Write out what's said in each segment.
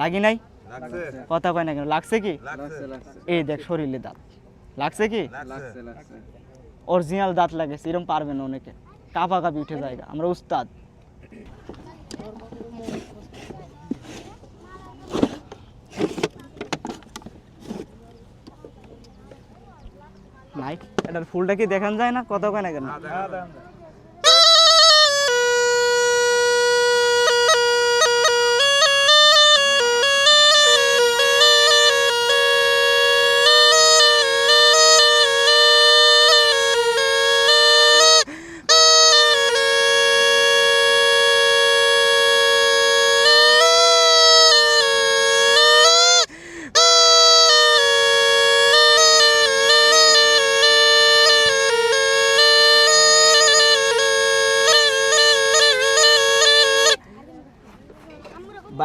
লাগি নাই? কথা কয় না কেন? লাগছে কি? এই দেখ শরীরে দাঁত। লাগছে কি? লাগছে। অরিজিনাল দাঁত লাগেছে এরকম পারবে না অনেকে। কাপা কাপি উঠে জায়গা আমরা উস্তাদ। নাই এটার ফুলটা কি দেখান যায় না? কত কয় না কেন?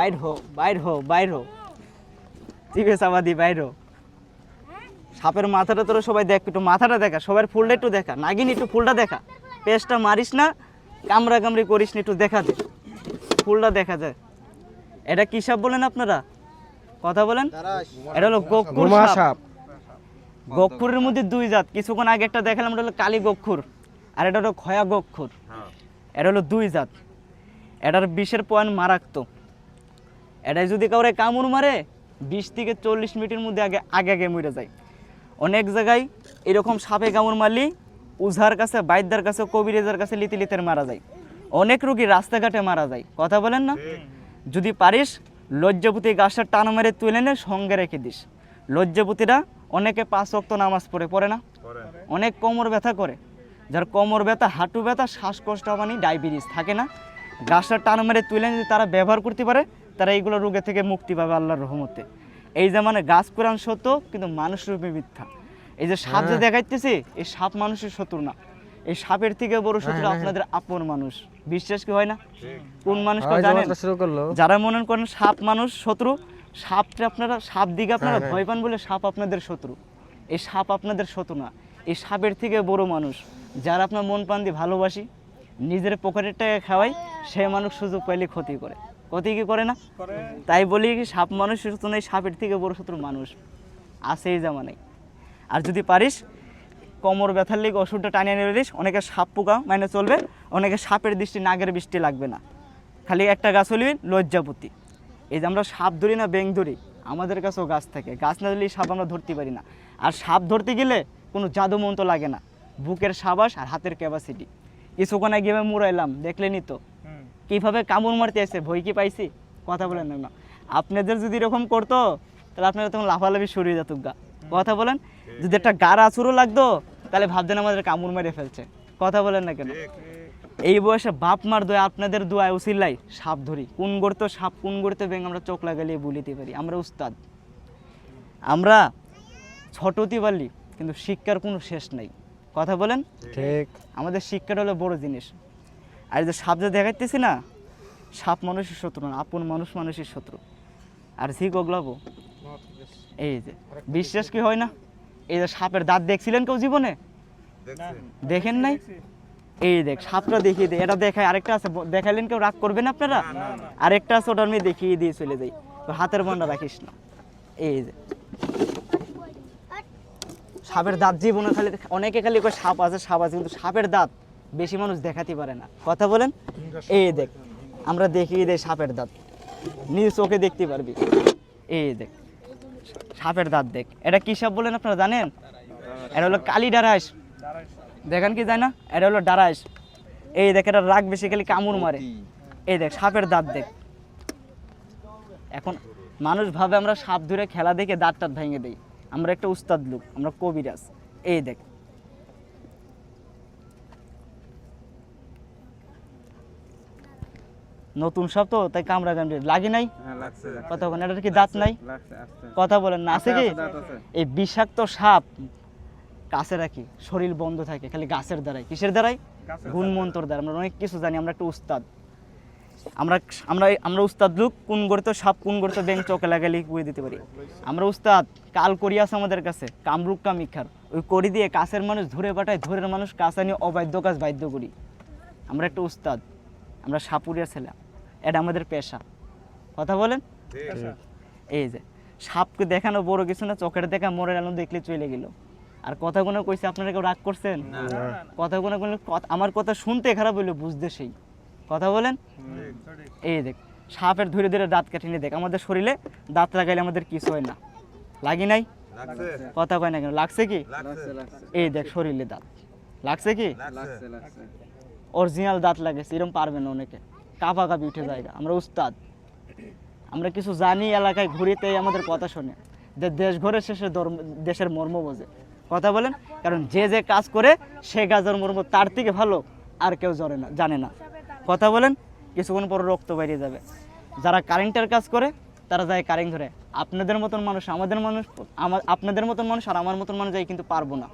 বাইর হো বাইর হো বাইর হো চিবে সাবাদি বাইর হো সাপের মাথাটা তোরা সবাই দেখ একটু মাথাটা দেখা সবার ফুলটা একটু দেখা। নাগিন একটু ফুলটা দেখা। পেস্টটা মারিস না কামড়া কামড়ি করিস না একটু দেখা দে। ফুলটা দেখা যায়। এটা কি সাপ বলেন আপনারা? কথা বলেন। এটা হলো গক্ষুর সাপ। গক্ষুরের মধ্যে দুই জাত। কিছুক্ষণ আগে একটা দেখালাম এটা হলো কালী গক্ষুর আর এটা হলো খয়া গক্ষুর এটা হলো দুই জাত। এটার বিষের পয়েন্ট মারাত্মক। এটাই যদি কাউরে কামড় মারে বিশ থেকে চল্লিশ মিনিটের মধ্যে আগে আগে আগে মরে যায়। অনেক জায়গায় এরকম সাপে কামড় মারলি উঝার কাছে বাইদ্যার কাছে কবিরেজার কাছে লিতে লিতের মারা যায়। অনেক রোগী রাস্তাঘাটে মারা যায়। কথা বলেন না? যদি পারিস লজ্জাপতি গাছের টান মেরে তুলে নে সঙ্গে রেখে দিস। লজ্জাপতিরা অনেকে পাঁচ অক্ত নামাজ পড়ে পড়ে না? অনেক কোমর ব্যথা করে। যার কোমর ব্যথা হাঁটু ব্যথা শ্বাসকষ্ট মানে ডায়াবেটিস থাকে না? গাছটা টান মেরে তুলে যদি তারা ব্যবহার করতে পারে তারা এইগুলো রোগে থেকে মুক্তি পাবে আল্লাহর রহমতে। এই যে মানে গাছ কোরআন সত্য কিন্তু মানুষ রূপে মিথ্যা। এই যে সাপ যে দেখাইতেছে এই সাপ মানুষের শত্রু না। এই সাপের থেকে বড় শত্রু আপনাদের আপন মানুষ। বিশ্বাস কি হয় না? কোন মানুষটা জানেন? যারা মনে করেন সাপ মানুষ শত্রু সাপটা আপনারা সাপ দিকে আপনারা ভয় পান বলে সাপ আপনাদের শত্রু। এই সাপ আপনাদের শত্রু না। এই সাপের থেকে বড় মানুষ। যারা আপনার মন প্রাণ দিয়ে ভালোবাসি নিজের পকেটের টাকা খাওয়াই সে মানুষ সুযোগ পাইলে ক্ষতি করে। ক্ষতি কি করে না? তাই বলি কি সাপ মানুষের শত্রু নেই সাপের থেকে বড় শত্রু মানুষ। আছে এই জামানায়। আর যদি পারিস কোমর ব্যথার লেগে ওষুধটা টানিয়ে নিয়ে দিস অনেকে সাপ পোকা মানে চলবে অনেকে সাপের দৃষ্টি নাগের বৃষ্টি লাগবে না। খালি একটা গাছ হলি লজ্জাপতি। এই যে আমরা সাপ ধরি না ব্যাং ধরি আমাদের কাছেও গাছ থাকে। গাছ না ধরলে সাপ আমরা ধরতে পারি না। আর সাপ ধরতে গেলে কোনো জাদু মন্ত্র লাগে না। বুকের সাবাস আর হাতের ক্যাপাসিটি কিছুক্ষণ আগে মুড়াইলাম দেখলেনি তো। কীভাবে কামড় মারতে আসে? ভয় কি পাইছি? কথা বলেন না আপনাদের যদি এরকম করতো তাহলে আপনারা তখন লাফালাফি শুরু হয়ে যেত গা। কথা বলেন যদি একটা গাড়া আছুরও লাগতো তাহলে ভাবতেন আমাদের কামড় মেরে ফেলছে। কথা বলেন না কেন? এই বয়সে বাপ মার দোয়া আপনাদের দোয়ায় উসিল্লাই সাপ ধরি। কোন গড়তো সাপ কোন গড়তে ব্যাং আমরা চোখ লাগালিয়ে বলিতে পারি। আমরা উস্তাদ। আমরা ছোটতে পারলি কিন্তু শিক্ষার কোনো শেষ নাই। কথা বলেন? ঠিক। আমাদের শিক্ষাটা হলো বড় জিনিস। আর এই যে সাপ যে দেখাইতেছি না সাপ মানুষের শত্রু না আপন মানুষ মানুষের শত্রু। আর ঝি গগলাবো এই যে বিশ্বাস কি হয় না? এই যে সাপের দাঁত দেখছিলেন কেউ জীবনে? দেখেন নাই? এই দেখ সাপটা দেখিয়ে দেয় এটা দেখায় আরেকটা আছে দেখাইলেন কেউ রাগ করবেন আপনারা? আরেকটা আছে ওটা আমি দেখিয়ে দিয়ে চলে যাই। তো হাতের বন্ডা রাখিস না। এই যে। সাপের দাঁত জীবনে খালি অনেকে খালি কয় সাপ আছে সাপ আছে কিন্তু সাপের দাঁত বেশি মানুষ দেখাতে পারে না। কথা বলেন? এই দেখ, আমরা দেখিয়ে দেই সাপের দাঁত। নিজ চোখে দেখতে পারবি। এই দেখ, সাপের দাঁত দেখ। এটা কি সাপ বলেন আপনারা, জানেন? এটা হলো কালি ডারাস দেখেন কি যায় না? এটা হলো ডারাস এই দেখ, এটা রাগ বেশি খালি কামড় মারে। এই দেখ, সাপের দাঁত দেখ। এখন মানুষ ভাবে আমরা সাপ ধরে খেলা দেখে দাঁত টাত ভেঙে দেই। আমরা একটা উস্তাদ লোক, আমরা কবিরাজ। এই দেখ নতুন সাপ তো তাই কামড়া কামড়ে। লাগে নাই? হ্যাঁ বলেন এটার কি দাঁত নাই? কথা বলেন না আছে কি? এই বিষাক্ত সাপ কাছে রাখি শরীর বন্ধ থাকে খালি গাছের দ্বারাই। কিসের দ্বারাই? গুণ মন্ত্র দ্বারা আমরা অনেক কিছু জানি আমরা একটা উস্তাদ। আমরা আমরা আমরা উস্তাদ লোক কোন গড়তে সাপ কোন গড়তে ব্যাংক চোখে লাগালি করে দিতে পারি? আমরা উস্তাদ কাল করি আছে আমাদের কাছে কামরূপ কামিক্ষার ওই করি দিয়ে কাছের মানুষ ধরে পাঠায় ধরে মানুষ কাছে নিয়ে অবাধ্য কাজ বাধ্য করি। আমরা একটা উস্তাদ আমরা সাপুরিয়া ছেলে। এটা আমাদের পেশা। কথা বলেন? এই যে সাপকে দেখানো বড় কিছু না চোখের দেখা মরে গেল দেখলে চলে গেল। আর কথা কথাগুলো কইছে আপনারা কেউ রাগ করছেন? কথাগুলো বললে কথা- আমার কথা শুনতে খারাপ হইল বুঝতে সেই। কথা বলেন? এই দেখ সাপের ধীরে ধীরে দাঁত কাটি নিয়ে দেখ আমাদের শরীরে দাঁত লাগাইলে আমাদের কিছু হয় না। লাগি নাই? কথা কয় না কেন? লাগছে কি? এই দেখ শরীরে দাঁত। লাগছে কি? অরিজিনাল দাঁত লাগেছে এরকম পারবে না অনেকে। কাপা কাপি উঠে যায় আমরা উস্তাদ। আমরা কিছু জানি, এলাকায় ঘুরিতে আমাদের কথা শোনে। যে দেশ ঘরে শেষে দেশের মর্ম বোঝে। কথা বলেন? কারণ যে যে কাজ করে, সে কাজের মর্ম তার থেকে ভালো, আর কেউ জানে না জানে না। কথা বলেন? কিছুক্ষণ পর রক্ত বেরিয়ে যাবে। যারা কারেন্টের কাজ করে, তারা যায় কারেন্ট ধরে। আপনাদের মতন মানুষ, আমাদের মানুষ আমার আপনাদের মতন মানুষ আর আমার মতন মানুষ যাই কিন্তু পারব না।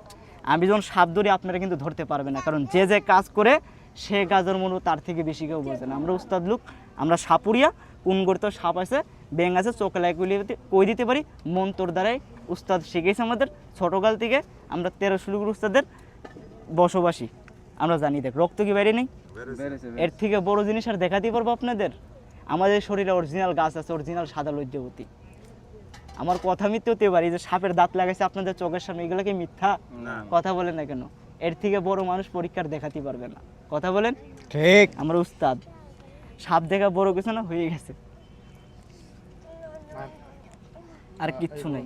আমি যখন সাপ ধরি, আপনারা কিন্তু ধরতে পারবে না। কারণ যে যে কাজ করে সে কাজের মনে তার থেকে বেশি কেউ বোঝে না। আমরা উস্তাদ লোক আমরা সাপুরিয়া কোন করতে সাপ আছে ব্যাং আছে চোখে লাই কই দিতে পারি? মন তোর দ্বারাই উস্তাদ শিখেছে আমাদের। ছোটোকাল থেকে আমরা তেরো ষোলো উস্তাদের বসবাসী। আমরা জানি দেখ রক্ত কি বাইরে নেই? এর থেকে বড় জিনিস আর দেখাতে পারব আপনাদের। আমাদের শরীরে অরিজিনাল গাছ আছে অরিজিনাল সাদা লজ্জাবতী। আমার কথা মিথ্যে হতে পারি যে সাপের দাঁত লাগাইছে আপনাদের চোখের সামনে এগুলো কি মিথ্যা? কথা বলে না কেন? এর থেকে বড় মানুষ পরীক্ষার দেখাতে পারবে না। কথা বলেন? ঠিক। আমার উস্তাদ সাপ দেখা বড় কিছু না হয়ে গেছে। আর কিচ্ছু নাই।